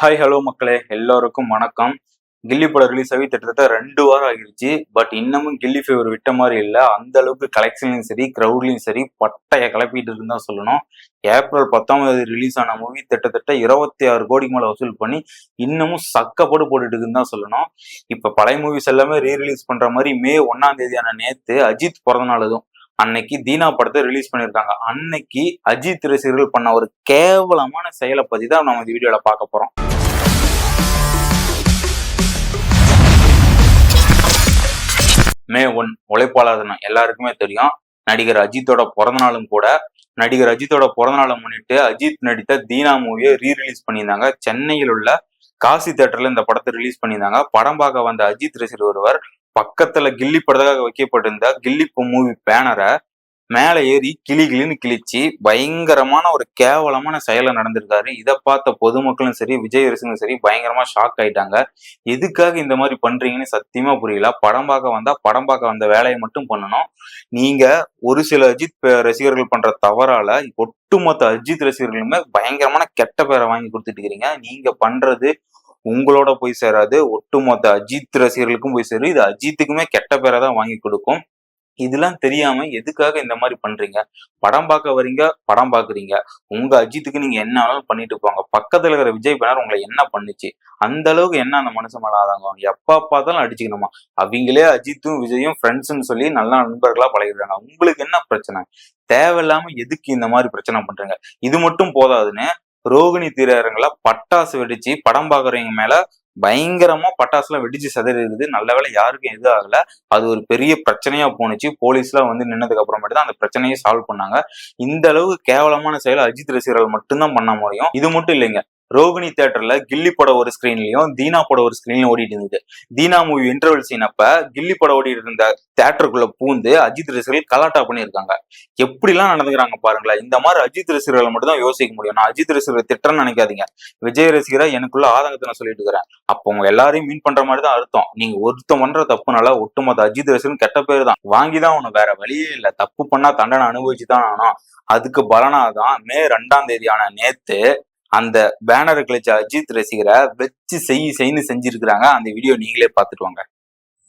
Hi hello மக்களே. எல்லோருக்கும் வணக்கம். கில்லி படம் ரிலீஸ் ஆகி கிட்டத்தட்ட ரெண்டு வாரம் ஆகிருச்சு. பட் இன்னமும் கில்லி ஃபீவர் விட்ட மாதிரி இல்லை. அந்த அளவுக்கு கலெக்ஷன்லையும் சரி க்ரௌட்லையும் சரி பட்டைய கிளப்பிட்டு இருக்குன்னு தான் சொல்லணும். ஏப்ரல் பத்தாம் தேதி ரிலீஸ் ஆன மூவி கிட்டத்தட்ட இருபத்தி ஆறு கோடிக்கு மேலே வசூல் பண்ணி இன்னமும் சக்கப்போடு போட்டுட்டு இருக்குன்னு தான் சொல்லணும். இப்போ பழைய மூவிஸ் எல்லாமே ரீ ரிலீஸ் பண்ணுற மாதிரி மே ஒன்னாம் தேதியான நேற்று அஜித் பிறந்த நாள் அதுவும். அன்னைக்கு தீனா படத்தை ரிலீஸ் பண்ணியிருக்காங்க. அன்னைக்கு அஜித் ரசிகர்கள் பண்ண ஒரு கேவலமான செயலை பற்றி தான் நம்ம இந்த வீடியோவில் பார்க்க போகிறோம் மே ஒன் உழைப்பாளர் தினம் எல்லாருக்குமே தெரியும். நடிகர் அஜித்தோட பிறந்த நாளும் கூட. நடிகர் அஜித்தோட பிறந்த நாளை முன்னிட்டு அஜித் நடித்த தீனா மூவியை ரீ ரிலீஸ் பண்ணியிருந்தாங்க. சென்னையில் உள்ள காசி தேட்டர்ல இந்த படத்தை ரிலீஸ் பண்ணியிருந்தாங்க. படம் பார்க்க வந்த அஜித் ரசிகர் ஒருவர் பக்கத்துல கில்லி படத்துக்காக வைக்கப்பட்டிருந்த கில்லி மூவி பேனரை மேலே ஏறி கிளி கிளின்னு கிழிச்சு பயங்கரமான ஒரு கேவலமான செயலை நடந்திருக்காரு. இதை பார்த்த பொதுமக்களும் சரி விஜய் சரி பயங்கரமா ஷாக் ஆயிட்டாங்க. எதுக்காக இந்த மாதிரி பண்றீங்கன்னு சத்தியமா புரியல. படம் பார்க்க வந்தா படம் பார்க்க வந்த வேலையை மட்டும் பண்ணணும். நீங்க ஒரு சில அஜித் பே- ரசிகர்கள் பண்ற தவறால ஒட்டுமொத்த அஜித் ரசிகர்களுமே பயங்கரமான கெட்ட பேரை வாங்கி கொடுத்துட்டு இருக்கிறீங்க நீங்க பண்றது உங்களோட போய் சேராது. ஒட்டுமொத்த அஜித் ரசிகர்களுக்கும் போய் சேரும் இது அஜித்துக்குமே கெட்ட பேரை தான் வாங்கி கொடுக்கும். இதெல்லாம் தெரியாம எதுக்காக இந்த மாதிரி பண்றீங்க? படம் பார்க்க வரீங்க படம் பாக்குறீங்க உங்க அஜித்துக்கு நீங்க என்ன வேணாலும் பண்ணிட்டு போங்க. பக்கத்துல இருக்கிற விஜய் பேனர் உங்களை என்ன பண்ணுச்சு? அந்த அளவுக்கு என்ன அந்த மனுஷன் மேல ஆதாங்க எப்ப பார்த்தாலும் அடிச்சுக்கணுமா? அவங்களே அஜித்தும் விஜயும் ஃப்ரெண்ட்ஸ்ன்னு சொல்லி நல்ல நண்பர்களா பழகிடுறாங்க. உங்களுக்கு என்ன பிரச்சனை? தேவையில்லாம எதுக்கு இந்த மாதிரி பிரச்சனை பண்றீங்க? இது மட்டும் போதாதுன்னு ரோகிணி தீரங்களா பட்டாசு வெடிச்சு படம் பாக்குறவங்க மேல பயங்கரமா பட்டாசுலாம் வெடிச்சு சிதறி நல்ல வேலை யாருக்கும் எது ஆகல. அது ஒரு பெரிய பிரச்சனையா போணுச்சு. போலீஸ்லாம் வந்து நின்னதுக்கு அப்புறமேட்டு தான் அந்த பிரச்சனையை சால்வ் பண்ணாங்க. இந்த அளவுக்கு கேவலமான செயலை அஜித் ரசிகர்கள் மட்டும்தான் பண்ண முடியும். இது மட்டும் இல்லைங்க. ரோகிணி தேட்டர்ல கில்லி படம் ஒரு ஸ்கிரீன்லயும் தீனா படம் ஒரு ஸ்கிரீன்லயும் ஓடிட்டு இருந்தது. தீனா மூவி இன்டர்வல் சீன் அப்ப கில்லி படம் ஓடிட்டு இருந்த தேட்டருக்குள்ள பூந்து அஜித் ரசிகர்கள் கலாட்டா பண்ணியிருக்காங்க. எப்படிலாம் நடந்துக்கிறாங்க பாருங்களேன். இந்த மாதிரி அஜித் ரசிகர்களை மட்டும் தான் யோசிக்க முடியும். நான் அஜித் ரசிகர் திட்டன்னு நினைக்காதீங்க. விஜய் ரசிகரா எனக்குள்ள ஆதங்கத்தை நான் சொல்லிட்டு இருக்கிறேன். அப்போ உங்க எல்லாரையும் மீன் பண்ற மாதிரி தான் அர்த்தம். நீங்க ஒருத்தன் பண்ற தப்புனால ஒட்டுமொத்த அஜித் ரசிகன் கெட்ட பேர் தான். வாங்கி தான் உனக்கு வேற வழியே இல்ல. தப்பு பண்ணா தண்டனை அனுபவிச்சு தான் ஆகணும். அதுக்கு பலனாதான் மே ரெண்டாம் தேதியான நேத்து அந்த பேனரை கழிச்ச அஜித் ரசிகரை வச்சு செய் செய்ன்னு செஞ்சிருக்கிறாங்க. அந்த வீடியோ நீங்களே பார்த்துட்டு வாங்க.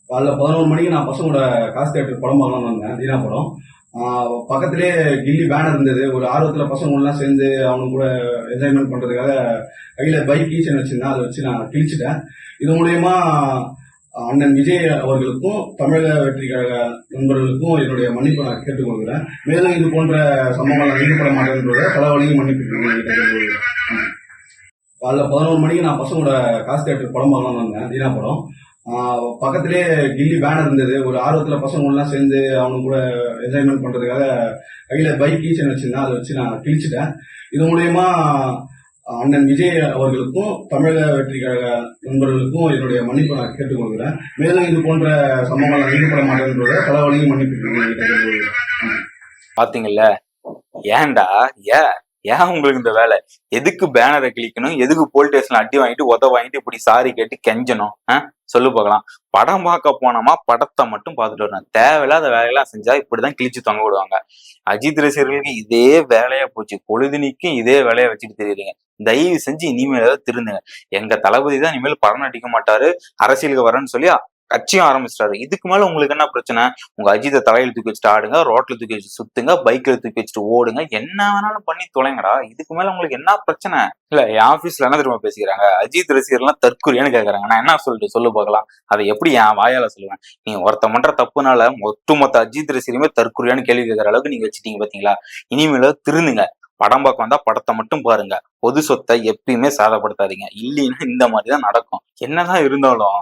காலைல பதினோரு மணிக்கு நான் பசங்களோட காசு தேட்டர் படம் பார்க்கலாம்னு வந்தேன் தீனா படம் பக்கத்திலே கில்லி பேனர் இருந்தது. ஒரு ஆர்வத்தில் பசங்களெலாம் சேர்ந்து அவங்க கூட என்ஜாய்மெண்ட் பண்ணுறதுக்காக கையில் பைக் கீச்சன் வச்சிருந்தேன் அதை வச்சு நான் கிழிச்சிட்டேன். இது மூலயமா அண்ணன் விஜய் அவர்களுக்கும் தமிழக வெற்றி கழக நண்பர்களுக்கும் என்னுடைய மன்னிப்பு நான் கேட்டுக்கொள்கிறேன். மேலும் இது போன்ற சம்பவங்கள் நான் ஈடுபட மாட்டேன்றத பல வழியும் மன்னிப்பு காலைல பதினோரு மணிக்கு நான் பசங்களோட காசு தேட்டர் படம் பார்க்கலாம்னு வந்தேன் தீனா படம். பக்கத்திலே கில்லி பேனர் இருந்தது. ஒரு ஆர்வத்துல பசங்களெலாம் சேர்ந்து அவங்க கூட என்ஜாய்மெண்ட் பண்றதுக்காக கையில பைக் கீச்சன் வச்சிருந்தேன். அதை வச்சு நான் கிழிச்சிட்டேன். இது மூலியமா அண்ணன் விஜய் அவர்களுக்கும் தமிழக வெற்றி கழக நண்பர்களுக்கும் என்னுடைய மன்னிப்பை நான் கேட்டுக்கொள்கிறேன். மேலும் இது போன்ற சம்பவங்கள் ஈடுபட மாட்டேன்றத பல வழியும் மன்னிப்பு கேட்டுக்கொள்கிறேன். ஏன்டா? ஏ ஏன் உங்களுக்கு இந்த வேலை? எதுக்கு பேனரை கிளிக்கணும் எதுக்கு போலீஸ் ஸ்டேஷன்ல அடி வாங்கிட்டு உத வாங்கிட்டு இப்படி சாரி கேட்டு கெஞ்சணும்? சொல்லு பார்க்கலாம். படம் பார்க்க போனோமா? படத்தை மட்டும் பார்த்துட்டு வரணும். தேவையில்லாத வேலையெல்லாம் செஞ்சா இப்படிதான் கிழிச்சு தொங்க விடுவாங்க. அஜித் ரசிகர்களுக்கு இதே வேலையா போச்சு. பொழுதுனிக்கும் இதே வேலையை வச்சுட்டு தெரியுறீங்க தயவு செஞ்சு இனிமேல் ஏதாவது திருந்துங்க. எங்க தளபதி தான் இனிமேல் படம் நடிக்க மாட்டாரு. அரசியலுக்கு வரேன்னு சொல்லி கட்சியும் ஆரம்பிச்சிட்டாரு. இதுக்கு மேல உங்களுக்கு என்ன பிரச்சனை? உங்க அஜித்தை தலையில தூக்கி வச்சுட்டு ஆடுங்க ரோட்ல தூக்கி வச்சு சுத்துங்க பைக்ல தூக்கி வச்சுட்டு ஓடுங்க. என்ன வேணாலும் பண்ணி தொலைங்கடா. இதுக்கு மேல உங்களுக்கு என்ன பிரச்சனை? இல்ல என் ஆபீஸ்ல என்ன தெரியுமா பேசிக்கிறாங்க? அஜித் ரசிகர்லாம் தற்கொலைன்னு கேக்குறாங்க. நான் என்ன சொல்லிட்டு சொல்லு பார்க்கலாம். அதை எப்படி என் வாயால சொல்லுவேன்? நீங்க ஒருத்த பண்ற தப்புனால ஒட்டுமொத்த அஜித் ரசிகருமே தற்கொலையான்னு கேள்வி கேட்கற அளவுக்கு நீங்க வச்சுட்டீங்க பாத்தீங்களா? இனிமேல திருந்துங்க. படம் பார்க்க வந்தா படத்தை மட்டும் பாருங்க. பொது சொத்தை எப்பயுமே சாதப்படுத்தாதீங்க. இல்லைன்னா இந்த மாதிரி தான் நடக்கும். என்னதான் இருந்தாலும்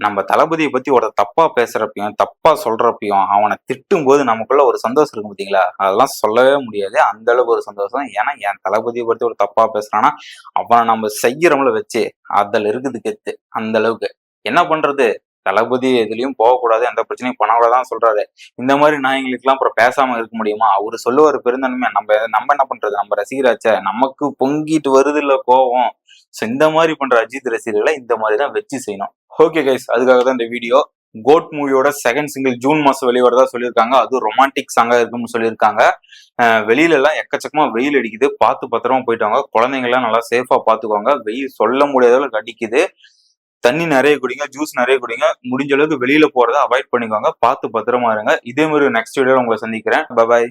நம்ம தளபதியை பத்தி ஒருத்த தப்பா பேசுறப்பையும் தப்பா சொல்றப்பையும் அவனை திட்டும் போது நமக்குள்ள ஒரு சந்தோஷம் இருக்கும் பாத்தீங்களா? அதெல்லாம் சொல்லவே முடியாது. அந்த அளவுக்கு ஒரு சந்தோஷம். ஏன்னா என் தளபதியை பத்தி ஒரு தப்பா பேசுறான்னா அவனை நம்ம செய்யறவங்கள வச்சு அதில் இருக்குது கெத்து. அந்த அளவுக்கு. என்ன பண்றது? தளபதி எதுலயும் போகக்கூடாது எந்த பிரச்சனையும் பண்ணக்கூடாதான் சொல்றாரு. இந்த மாதிரி நாயங்களுக்குலாம் அப்புறம் பேசாம இருக்க முடியுமா? அவரு சொல்லுவார் பெருந்தன்மை நம்ம நம்ம என்ன பண்றது? நம்ம ரசிகராச்ச நமக்கு பொங்கிட்டு வருது இல்ல கோவம் ஸோ இந்த மாதிரி பண்ற அஜித் ரசிகர்களை இந்த மாதிரி தான் வச்சு செய்யணும். ஓகே கைஸ் அதுக்காக தான் இந்த வீடியோ கோட் மூவியோட செகண்ட் சிங்கிள் ஜூன் மாசம் வெளிவரதா சொல்லியிருக்காங்க. அது ரொமான்டிக் சாங்கா இருக்கும்னு சொல்லியிருக்காங்க. அஹ் வெளியில எல்லாம் எக்கச்சக்கமா வெயில் அடிக்குது. பார்த்து பத்திரமா போயிட்டு வாங்க குழந்தைங்க எல்லாம் நல்லா சேஃபா பாத்துக்கோங்க வெயில் சொல்ல முடியாத அளவுக்கு அடிக்குது. தண்ணி நிறைய குடிங்க ஜூஸ் நிறைய குடிங்க. முடிஞ்ச அளவுக்கு வெளியில போறதை அவாய்ட் பண்ணிக்கோங்க. பார்த்து பத்திரமா இருங்க. இதே மாதிரி நெக்ஸ்ட் வீடியோ உங்களை சந்திக்கிறேன். பபாய்